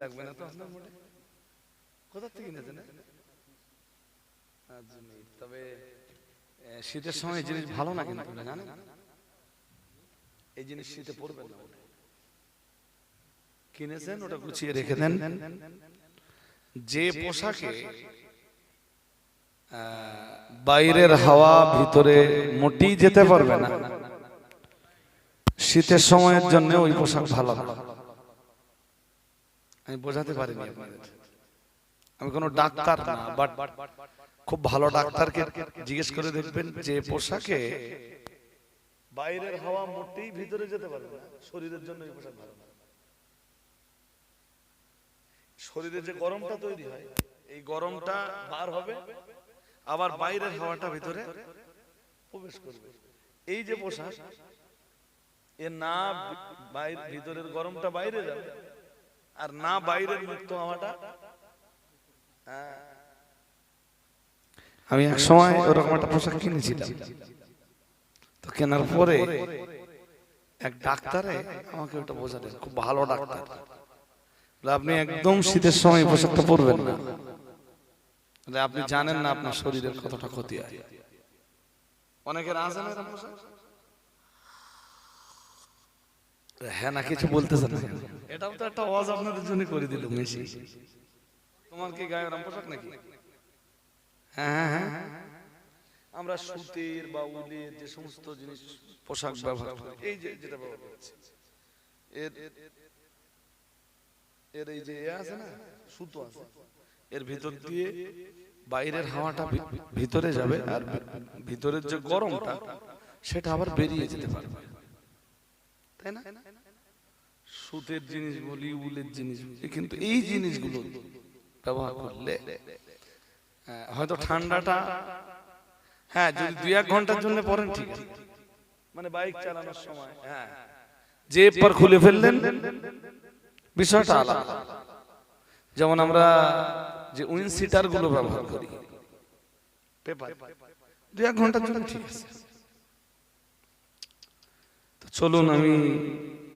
লাগবে না তো আপনার মোটে কোথা থেকে কিনেছেন আজমির তবে শীতের সময় জিনিস ভালো না কিন্তু জানেন? এই জিনিস শীতে পড়বেন না কিনেছেন ওটা গুছিয়ে রেখে দেন। যে পোশাকে আহ, বাইরের হাওয়া ভিতরে মোটেই যেতে পারবে না। শীতের সময়ের জন্য ওই পোশাক ভালো। আমি বোঝাতে পারিনি আপনাদের আমি কোনো ডাক্তার না বাট খুব ভালো ডাক্তারকে জিজ্ঞেস করে দেখবেন যে পোশাকে বাইরের হাওয়া মোটেই ভিতরে যেতে পারবে না। শরীরের জন্য এই পোশাক ভালো শরীরে যে গরমটা তৈরি হয় এই গরমটা বার হবে আবার বাইরের হাওয়াটা ভিতরে প্রবেশ করবে। এই যে পোশাক এ না ভিতরের গরমটা বাইরে যাবে। আর না বাইরের মুক্ত হাওয়াটা হ্যাঁ। আমি এক সময় ওরকম একটা পোশাক কিনেছিলাম তো কেনার পরে এক ডাক্তারে আমাকে ওটা বোঝালেন, খুব ভালো ডাক্তার আপনি একদম শীতের সময় পোশাকটা পরবেন না আপনি জানেন না আপনার শরীরের কতটা ক্ষতি হয় অনেকের আছে না পোশাক? হ্যাঁ না কিছু বলতেছেন এটাও তো একটা আওয়াজ আপনাদের জন্য করে দিল মেশি তোমার কি গায়ে ওরকম পোশাক নাকি? হ্যাঁ হ্যাঁ হ্যাঁ। আমরা সুতির বা উলের যে সমস্ত জিনিস পোশাক ব্যবহার করি এই যে যেটা ব্যবহার করছি এর এর এই যে আছে না সুতো আছে। এর ভিতর দিয়ে বাইরের হাওয়াটা ভিতরে যাবে আর ভিতরের যে গরমটা সেটা আবার বেরিয়ে যেতে পারবে। তাই না? সুতের জিনিস বলি উলের জিনিস বলি কিন্তু এই জিনিসগুলো ব্যবহার করলে হয়তো ঠান্ডাটা হ্যাঁ যদি দুই এক ঘণ্টার জন্য পরেন ঠিক আছে। মানে বাইক চালানোর সময় হ্যাঁ। যে পর খুলে ফেললেন বিষয়টা আলাদা। যেমন আমরা যে উইন সিটারগুলো ব্যবহার করি। পেপার। দুই এক ঘণ্টার জন্য ঠিক আছে। চলুন আমি